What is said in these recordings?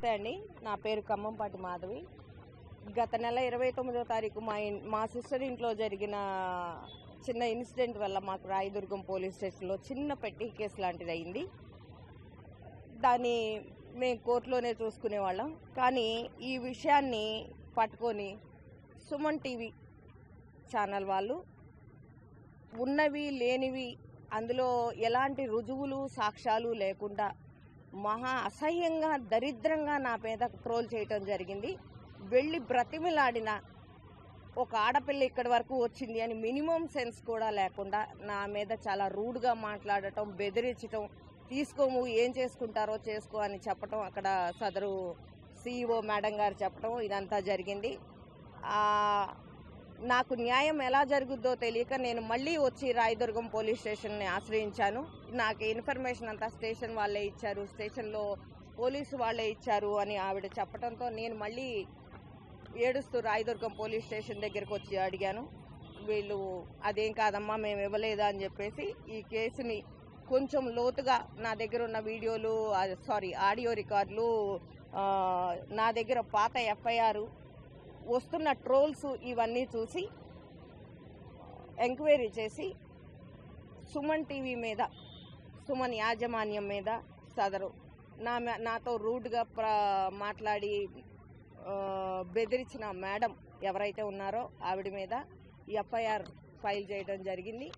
నమస్తే అండి. నా పేరు ఖమ్మంపాటి మాధవి. గత నెల ఇరవై తొమ్మిదో తారీఖు మా మా సిస్టర్ ఇంట్లో జరిగిన చిన్న ఇన్సిడెంట్ వల్ల మాకు రాయదుర్గం పోలీస్ స్టేషన్లో చిన్న పెట్టి కేసు లాంటిది అయింది దాన్ని మేము కోర్టులోనే చూసుకునేవాళ్ళం కానీ ఈ విషయాన్ని పట్టుకొని సుమన్ టీవీ ఛానల్ వాళ్ళు ఉన్నవి లేనివి అందులో ఎలాంటి రుజువులు సాక్ష్యాలు లేకుండా మహా అసహ్యంగా దరిద్రంగా నా మీద ట్రోల్ చేయటం జరిగింది. వెళ్ళి బ్రతిమిలాడిన ఒక ఆడపిల్ల ఇక్కడి వరకు వచ్చింది అని మినిమం సెన్స్ కూడా లేకుండా నా మీద చాలా రూడ్గా మాట్లాడటం బెదిరించటం తీసుకోము ఏం చేసుకుంటారో చేసుకో అని చెప్పటం అక్కడ సదరు సిఇఓ మేడం గారు చెప్పటం ఇదంతా జరిగింది. నాకు న్యాయం ఎలా జరుగుద్దో తెలియక నేను మళ్ళీ వచ్చి రాయదుర్గం పోలీస్ స్టేషన్ని ఆశ్రయించాను. నాకు ఇన్ఫర్మేషన్ అంతా స్టేషన్ వాళ్ళే ఇచ్చారు. స్టేషన్లో పోలీసు వాళ్ళే ఇచ్చారు అని ఆవిడ చెప్పడంతో నేను మళ్ళీ ఏడుస్తూ రాయదుర్గం పోలీస్ స్టేషన్ దగ్గరకు వచ్చి అడిగాను. వీళ్ళు అదేం కాదమ్మా మేము ఇవ్వలేదు? అని చెప్పేసి ఈ కేసుని కొంచెం లోతుగా నా దగ్గర ఉన్న వీడియోలు సారీ ఆడియో రికార్డులు నా దగ్గర పాత ఎఫ్ఐఆర్ వస్తున్న ట్రోల్స్ ఇవన్నీ చూసి ఎంక్వైరీ చేసి సుమన్ టీవీ మీద సుమన్ యాజమాన్యం మీద సదరు. నా నాతో రూడ్గా ప్ర మాట్లాడి బెదిరించిన మేడం ఎవరైతే ఉన్నారో ఆవిడ మీద ఎఫ్ఐఆర్ ఫైల్ చేయడం జరిగింది.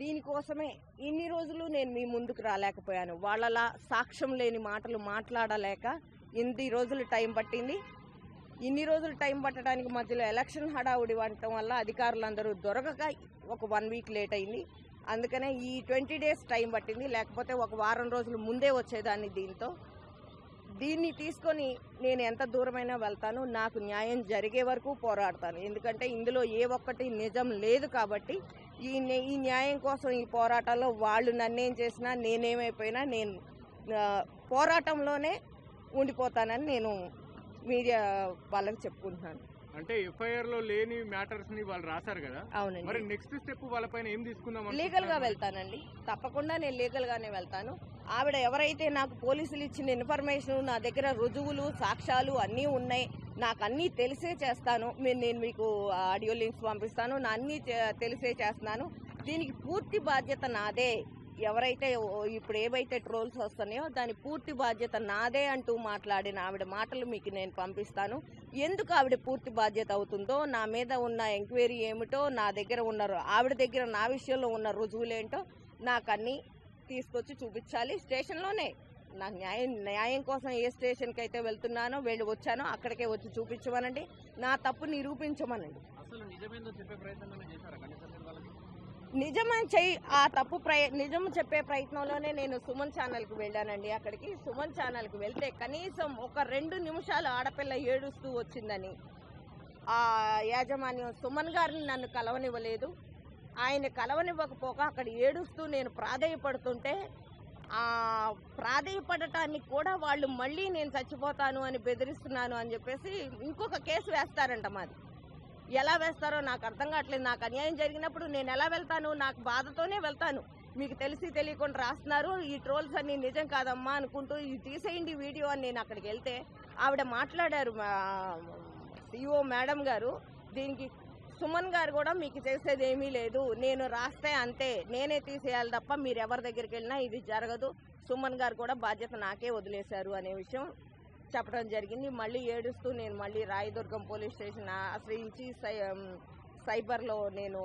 దీనికోసమే ఇన్ని రోజులు నేను మీ ముందుకు రాలేకపోయాను. వాళ్ళలా సాక్ష్యం లేని మాటలు మాట్లాడలేక ఇన్ని రోజులు టైం పట్టింది. ఇన్ని రోజులు టైం పట్టడానికి మధ్యలో ఎలక్షన్ హడావుడి వండటం వల్ల అధికారులందరూ దొరకక ఒక వన్ వీక్ లేట్ అయింది. అందుకనే ఈ ట్వంటీ డేస్ టైం పట్టింది. లేకపోతే ఒక వారం రోజులు ముందే వచ్చేదాన్ని దీంతో. దీన్ని తీసుకొని నేను ఎంత దూరమైనా వెళ్తాను. నాకు న్యాయం జరిగే వరకు పోరాడతాను. ఎందుకంటే ఇందులో ఏ ఒక్కటి నిజం లేదు కాబట్టి ఈ ఈ న్యాయం కోసం ఈ పోరాటంలో వాళ్ళు నన్నేం చేసినా నేనేమైపోయినా నేను పోరాటంలోనే ఉండిపోతానని నేను మీడియా వాళ్ళకి చెప్పుకుంటున్నాను. అంటే ఎఫ్ఐఆర్లో లేని మ్యాటర్స్ని వాళ్ళు రాశారు కదా? మరి అవునండి నెక్స్ట్ స్టెప్ వాళ్ళపైన ఏం తీసుకుందాం లీగల్గా వెళ్తానండి. తప్పకుండా నేను లీగల్ గానే వెళ్తాను. ఆవిడ ఎవరైతే నాకు పోలీసులు ఇచ్చిన ఇన్ఫర్మేషన్ నా దగ్గర రుజువులు సాక్ష్యాలు అన్నీ ఉన్నాయి. నాకు అన్నీ తెలిసే చేస్తాను. మీరు నేను మీకు ఆడియో లింక్స్ పంపిస్తాను. నా అన్నీ తెలిసే చేస్తున్నాను. దీనికి పూర్తి బాధ్యత నాదే. ఎవరైతే ఓ- ఇప్పుడు ఏవైతే ట్రోల్స్ వస్తున్నాయో దాని పూర్తి బాధ్యత నాదే అంటూ మాట్లాడిన ఆవిడ మాటలు మీకు నేను పంపిస్తాను. ఎందుకు ఆవిడ పూర్తి బాధ్యత అవుతుందో నా మీద ఉన్న ఎంక్వైరీ ఏమిటో నా దగ్గర ఉన్న ఆవిడ దగ్గర నా విషయంలో ఉన్న రుజువులేంటో నాకు అన్నీ తీసుకొచ్చి చూపించాలి. స్టేషన్లోనే నాకు న్యాయం న్యాయం కోసం ఏ స్టేషన్కి అయితే వెళ్తున్నానో వెళ్ళి వచ్చానో అక్కడికే వచ్చి చూపించమనండి. నా తప్పు నిరూపించమనండి అసలు నిజమేందో చెప్పే ప్రయత్నం చేశారా కనీసం మీరు వాళ్ళకి నిజమని చెయ్యి ఆ తప్పు ప్రయ నిజం చెప్పే ప్రయత్నంలోనే నేను సుమన్ ఛానల్కి వెళ్ళానండి అక్కడికి. సుమన్ ఛానల్కి వెళ్తే కనీసం ఒక రెండు నిమిషాలు ఆడపిల్ల ఏడుస్తూ వచ్చిందని. ఆ యాజమాన్యం సుమన్ గారిని నన్ను కలవనివ్వలేదు. ఆయన కలవనివ్వకపోక అక్కడ ఏడుస్తూ నేను ప్రాధేయపడుతుంటే ఆ ప్రాధేయపడటానికి కూడా వాళ్ళు మళ్ళీ నేను చచ్చిపోతాను అని బెదిరిస్తున్నాను అని చెప్పేసి ఇంకొక కేసు వేస్తారంట మాది. ఎలా వేస్తారో నాకు అర్థం కావట్లేదు. నాకు అన్యాయం జరిగినప్పుడు నేను ఎలా వెళ్తాను? నాకు బాధతోనే వెళ్తాను. మీకు తెలిసి తెలియకుండా రాస్తున్నారు. ఈ ట్రోల్స్ అన్ని నిజం కాదమ్మా అనుకుంటూ ఇది తీసేయండి వీడియో అని నేను అక్కడికి వెళ్తే ఆవిడ మాట్లాడారు సిఇఓ మేడం గారు. దీనికి సుమన్ గారు కూడా మీకు చేసేది ఏమీ లేదు. నేను రాస్తే అంతే. నేనే తీసేయాలి తప్ప మీరు ఎవరి దగ్గరికి వెళ్ళినా ఇది జరగదు. సుమన్ గారు కూడా బాధ్యత నాకే వదిలేశారు అనే విషయం చెప్పడం జరిగింది. మళ్ళీ ఏడుస్తూ నేను మళ్ళీ రాయదుర్గం పోలీస్ స్టేషన్ ఆశ్రయించి సై సైబర్లో నేను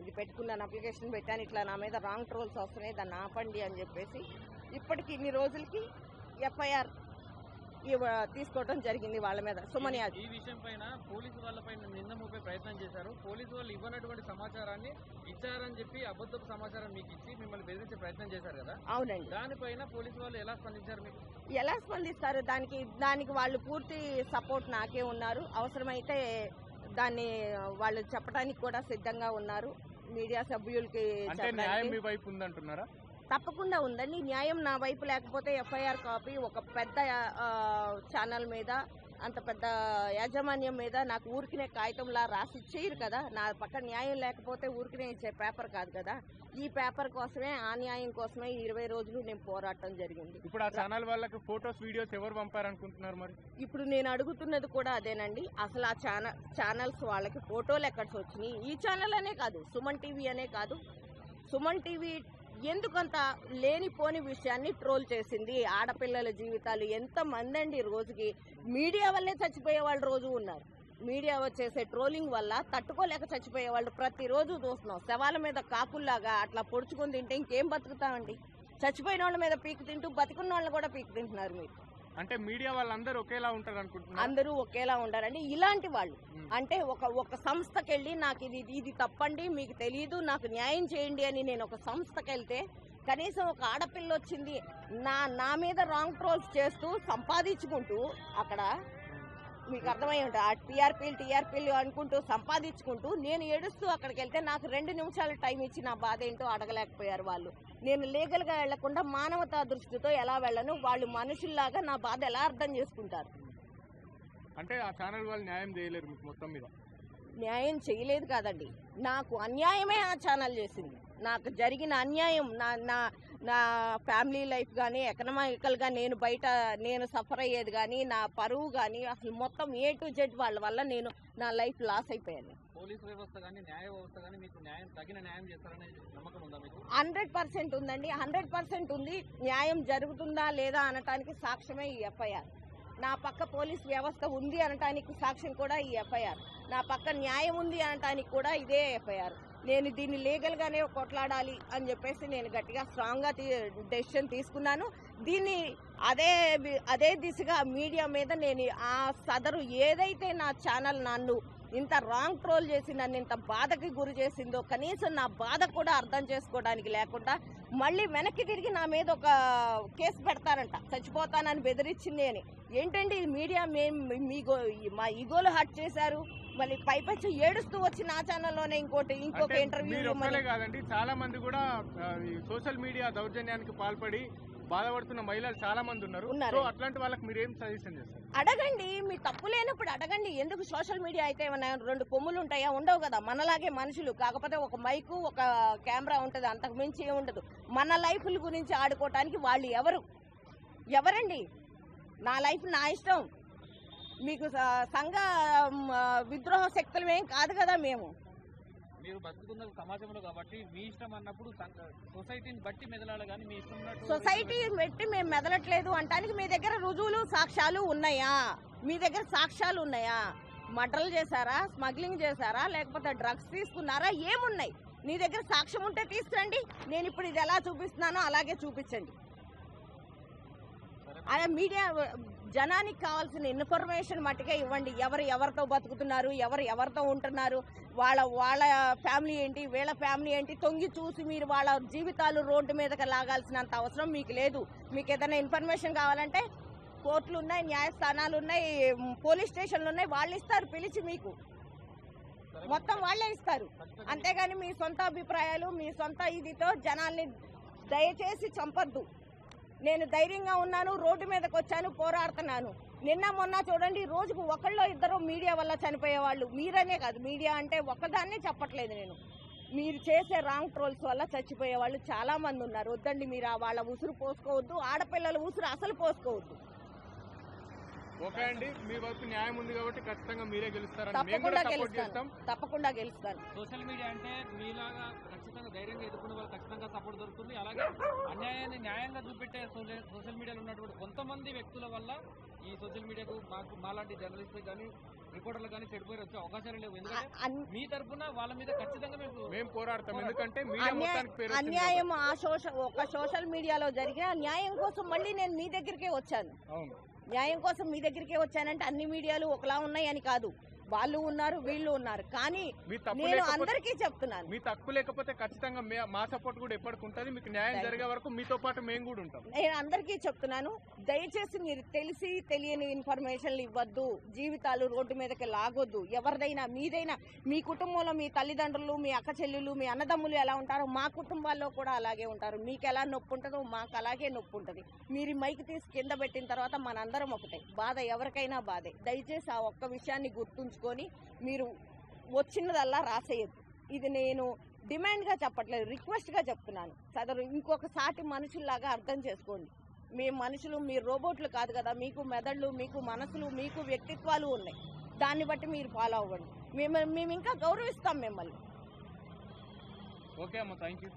ఇది పెట్టుకున్నాను అప్లికేషన్ పెట్టాను. ఇట్లా నా మీద రాంగ్ ట్రోల్స్ వస్తున్నాయి దాన్ని ఆపండి అని చెప్పేసి ఇప్పటికి ఇన్ని రోజులకి ఎఫ్ఐఆర్ తీసుకోవడం జరిగింది వాళ్ళ మీద. సుమన్ యాదవ్ ఈ విషయం పైన పోలీసు వాళ్ళపైన నింద మోపే ప్రయత్నం చేశారు. పోలీసు వాళ్ళు ఇవ్వనటువంటి సమాచారాన్ని ఇచ్చారని చెప్పి అబద్ధపు సమాచారం మీకు ఇచ్చి మిమ్మల్ని బెదిరించే ప్రయత్నం చేశారు కదా? అవునండి. దానిపైన పోలీసు వాళ్ళు ఎలా స్పందించారు మీకు? ఎలా స్పందిస్తారు? దానికి దానికి వాళ్ళు పూర్తి సపోర్ట్ నాకే ఉన్నారు. అవసరమైతే దాన్ని వాళ్ళు చెప్పడానికి కూడా సిద్ధంగా ఉన్నారు. మీడియా సభ్యులకి అంటే న్యాయం మీ వైపు ఉందంటున్నారా? తప్పకుండా ఉందండి. న్యాయం నా వైపు లేకపోతే ఎఫ్ఐఆర్ కాపీ ఒక పెద్ద ఛానల్ మీద అంత పెద్ద యాజమాన్యం మీద నాకు ఊరికినే కాగితంలా రాసి ఇచ్చేయరు కదా. నా పక్క న్యాయం లేకపోతే ఊరికినే ఇచ్చే పేపర్ కాదు కదా. ఈ పేపర్ కోసమే ఆ న్యాయం కోసమే ఇరవై రోజులు నేను పోరాటం జరిగింది. ఇప్పుడు ఆ ఛానల్ వాళ్ళకి ఫొటోస్ వీడియోస్ ఎవరు పంపారనుకుంటున్నారు మరి? ఇప్పుడు నేను అడుగుతున్నది కూడా అదేనండి. అసలు ఆ ఛానల్ ఛానల్స్ వాళ్ళకి ఫోటోలు ఎక్కడికి వచ్చినాయి? ఈ ఛానల్ అనే కాదు సుమన్ టీవీ అనే కాదు. సుమన్ టీవీ ఎందుకంత లేనిపోని విషయాన్ని ట్రోల్ చేసింది ఆడపిల్లల జీవితాలు ఎంతమంది అండి రోజుకి. మీడియా వల్లే చచ్చిపోయే వాళ్ళు రోజు ఉన్నారు. మీడియా వచ్చేసే ట్రోలింగ్ వల్ల తట్టుకోలేక చచ్చిపోయే వాళ్ళు ప్రతిరోజు చూస్తున్నాం. శవాల మీద కాకుల్లాగా అట్లా పొడుచుకొని తింటే ఇంకేం బతుకుతామండి? చచ్చిపోయిన వాళ్ళ మీద పీకు తింటూ బతికున్న వాళ్ళు కూడా పీకు తింటున్నారు మీరు. అంటే మీడియా వాళ్ళందరూ ఒకేలా ఉంటారు అనుకుంటున్నారు అందరూ ఒకేలా ఉండాలండి ఇలాంటి వాళ్ళు. అంటే ఒక ఒక సంస్థకి వెళ్ళి నాకు ఇది ఇది తప్పండి మీకు తెలియదు నాకు న్యాయం చేయండి అని నేను ఒక సంస్థకి వెళ్తే కనీసం ఒక ఆడపిల్ల వచ్చింది నా నా మీద రాంగ్ ట్రోల్స్ చేస్తూ సంపాదించుకుంటూ అక్కడ మీకు అర్థమై ఉంటుంది ఆ టీఆర్పీలు టీఆర్పీలు అనుకుంటూ సంపాదించుకుంటూ నేను ఏడుస్తూ అక్కడికి వెళ్తే నాకు రెండు నిమిషాలు టైం ఇచ్చి నా బాధ ఏంటో అడగలేకపోయారు వాళ్ళు. నేను లీగల్గా వెళ్ళకుండా మానవతా దృష్టితో ఎలా వెళ్ళను? వాళ్ళు మనుషుల్లాగా నా బాధ ఎలా అర్థం చేసుకుంటారు? అంటే ఆ ఛానల్ వాళ్ళు న్యాయం చేయలేరు మీకు మొత్తం మీద. న్యాయం చేయలేదు కాదండి. నాకు అన్యాయమే ఆ ఛానల్ చేసింది. నాకు జరిగిన అన్యాయం నా నా నా ఫ్యామిలీ లైఫ్ కానీ ఎకనామికల్గా నేను బయట నేను సఫర్ అయ్యేది కానీ నా పరువు కానీ అసలు మొత్తం ఏ టు జెడ్ వాళ్ళ వల్ల నేను నా లైఫ్ లాస్ అయిపోయాను హండ్రెడ్ పర్సెంట్ ఉందండి. హండ్రెడ్ పర్సెంట్ ఉంది. న్యాయం జరుగుతుందా లేదా అనటానికి సాక్ష్యమే ఈ ఎఫ్ఐఆర్. నా పక్క పోలీస్ వ్యవస్థ ఉంది అనటానికి సాక్ష్యం కూడా ఈ ఎఫ్ఐఆర్. నా పక్క న్యాయం ఉంది అనటానికి కూడా ఇదే ఎఫ్ఐఆర్. నేను దీన్ని లీగల్గానే కొట్లాడాలి అని చెప్పేసి నేను గట్టిగా స్ట్రాంగ్గా డెసిషన్ తీసుకున్నాను. దీన్ని అదే అదే దిశగా మీడియా మీద నేను ఆ సదరు ఏదైతే నా ఛానల్ నన్ను ఇంత రాంగ్ ట్రోల్ చేసి నన్ను ఇంత బాధకి గురి చేసిందో కనీసం నా బాధ కూడా అర్థం చేసుకోవడానికి లేకుండా మళ్ళీ వెనక్కి తిరిగి నా మీద ఒక కేసు పెడతారంట. చచ్చిపోతానని బెదిరించింది అని. ఏంటండి మీడియా మేము మీ మా ఈగోలు హట్ చేశారు? మళ్ళీ పైపచ్చి ఏడుస్తూ వచ్చి నా ఛానల్లోనే ఇంకోటి ఇంకొక ఇంటర్వ్యూ కాదండి చాలా మంది కూడా సోషల్ మీడియా దౌర్జన్యానికి పాల్పడి బాధపడుతున్న మహిళలు చాలా మంది ఉన్నారు. సో అట్లాంటి వాళ్ళకి మీరు ఏం సజెషన్ చేస్తారు? అడగండి మీ తప్పు లేనప్పుడు అడగండి. ఎందుకు సోషల్ మీడియా అయితే ఏమన్నా రెండు కొమ్ములు ఉంటాయా? ఉండవు కదా. మనలాగే మనుషులు. కాకపోతే ఒక మైకు ఒక కెమెరా ఉంటుంది. అంతకు మించి ఉండదు. మన లైఫ్ల గురించి ఆడుకోవటానికి వాళ్ళు ఎవరు? ఎవరండి? నా లైఫ్ నా ఇష్టం. మీకు సంఘ విద్రోహ శక్తులు ఏం కాదు కదా మేము. మీరు బతుకున్న సమాజంలో కాబట్టి మీ ఇష్టం అన్నప్పుడు సొసైటీని బట్టి మెదలాలి కానీ మీ ఇష్టం సొసైటీ బట్టి మేము మెదలట్లేదు అంటానికి మీ దగ్గర రుజువులు సాక్ష్యాలు ఉన్నాయా? మీ దగ్గర సాక్ష్యాలు ఉన్నాయా? మర్డర్లు చేశారా? స్మగ్లింగ్ చేశారా? లేకపోతే డ్రగ్స్ తీసుకున్నారా? ఏమున్నాయి? నీ దగ్గర సాక్ష్యం ఉంటే తీసుకురండి. నేను ఇప్పుడు ఇది ఎలా చూపిస్తున్నానో అలాగే చూపించండి. అదే మీడియా జనానికి కావాల్సిన ఇన్ఫర్మేషన్ మట్టుకే ఇవ్వండి. ఎవరు ఎవరితో బతుకుతున్నారు ఎవరు ఎవరితో ఉంటున్నారు వాళ్ళ వాళ్ళ ఫ్యామిలీ ఏంటి వీళ్ళ ఫ్యామిలీ ఏంటి తొంగి చూసి మీరు వాళ్ళ జీవితాలు రోడ్డు మీదకి లాగాల్సినంత అవసరం మీకు లేదు. మీకు ఏదైనా ఇన్ఫర్మేషన్ కావాలంటే కోర్టులు ఉన్నాయి న్యాయస్థానాలు ఉన్నాయి పోలీస్ స్టేషన్లు ఉన్నాయి వాళ్ళు ఇస్తారు పిలిచి మీకు. మొత్తం వాళ్ళే ఇస్తారు. అంతేగాని మీ సొంత అభిప్రాయాలు మీ సొంత ఇదితో జనాల్ని దయచేసి చంపొద్దు. నేను ధైర్యంగా ఉన్నాను రోడ్డు మీదకి వచ్చాను పోరాడుతున్నాను. నిన్న మొన్న చూడండి రోజుకు ఒకళ్ళో ఇద్దరు మీడియా వల్ల చనిపోయే వాళ్ళు మీరనే కాదు మీడియా అంటే ఒక్కదాన్నే చెప్పట్లేదు నేను. మీరు చేసే రాంగ్ ట్రోల్స్ వల్ల చచ్చిపోయే వాళ్ళు చాలా మంది ఉన్నారు. వద్దండి మీరు ఆ వాళ్ళ ఉసురు పోసుకోవద్దు ఆడపిల్లల ఉసురు అసలు పోసుకోవద్దు. ఓకే అండి మీ వైపు న్యాయం ఉంది కాబట్టి ఖచ్చితంగా మీరే గెలుస్తారని తప్పకుండా సపోర్ట్ చేస్తాం గెలుస్తాను. తప్పకుండా గెలుస్తాను. సోషల్ మీడియా అంటే మీలాగా ఖచ్చితంగా ధైర్యంగా ఎదుర్కొనే వాళ్ళు ఖచ్చితంగా సపోర్ట్ దొరుకుతుంది. అలాగే అన్యాయాన్ని న్యాయంగా చూపెట్టే సోషల్ సోషల్ మీడియాలో ఉన్నటువంటి కొంతమంది వ్యక్తుల వల్ల ఈ సోషల్ మీడియాకు మాకు మాలాంటి జర్నలిస్ట్ కానీ రిపోర్టర్లు కానీ చెడిపోయి వచ్చే అవకాశాలు లేవు. ఎందుకంటే మీ తరపున వాళ్ళ మీద ఖచ్చితంగా మేము మేము పోరాడతాం. ఎందుకంటే అన్యాయం ఆ సోషల్ ఒక సోషల్ మీడియాలో జరిగిన న్యాయం కోసం మళ్ళీ నేను మీ దగ్గరికే వచ్చాను. న్యాయం కోసం మీ దగ్గరికే వచ్చానంటే అన్ని మీడియాలు ఒకలా ఉన్నాయని కాదు. వాళ్ళు ఉన్నారు వీళ్ళు ఉన్నారు. కానీ నేను అందరికీ చెప్తున్నాను. మీ తప్పు లేకపోతే ఖచ్చితంగా మే- సపోర్ట్ కూడా ఎప్పటికి ఉంటుంది మీకు న్యాయం. జరిగే వరకు మీతో పాటు మేము కూడా ఉంటాం. నేను అందరికీ చెప్తున్నాను. దయచేసి మీరు తెలిసి తెలియని ఇన్ఫర్మేషన్లు ఇవ్వద్దు. జీవితాలు రోడ్డు మీదకి లాగొద్దు. ఎవరిదైనా మీదైనా మీ కుటుంబంలో మీ తల్లిదండ్రులు మీ అక్క చెల్లెలు మీ అన్నదమ్ములు ఎలా ఉంటారో మా కుటుంబాల్లో కూడా అలాగే ఉంటారు. మీకు ఎలా నొప్పి ఉంటుందో మాకు అలాగే నొప్పి ఉంటుంది. మీరు మైక్ తీసి కింద పెట్టిన తర్వాత మనందరం ఒకటే. బాధ ఎవరికైనా బాధే. దయచేసి ఆ ఒక్క విషయాన్ని తీసుకొని మీరు వచ్చినదల్లా రాసేయద్దు. ఇది నేను డిమాండ్గా చెప్పట్లేదు రిక్వెస్ట్గా చెప్తున్నాను. సదరు ఇంకొక సాటి మనుషుల్లాగా అర్థం చేసుకోండి. మీ మనుషులు మీ రోబోట్లు కాదు కదా మీకు మెదళ్ళు మీకు మనసులు మీకు వ్యక్తిత్వాలు ఉన్నాయి. దాన్ని బట్టి మీరు ఫాలో అవ్వండి. మేము మేము ఇంకా గౌరవిస్తాం మిమ్మల్ని. ఓకే అమ్మ థ్యాంక్ యూ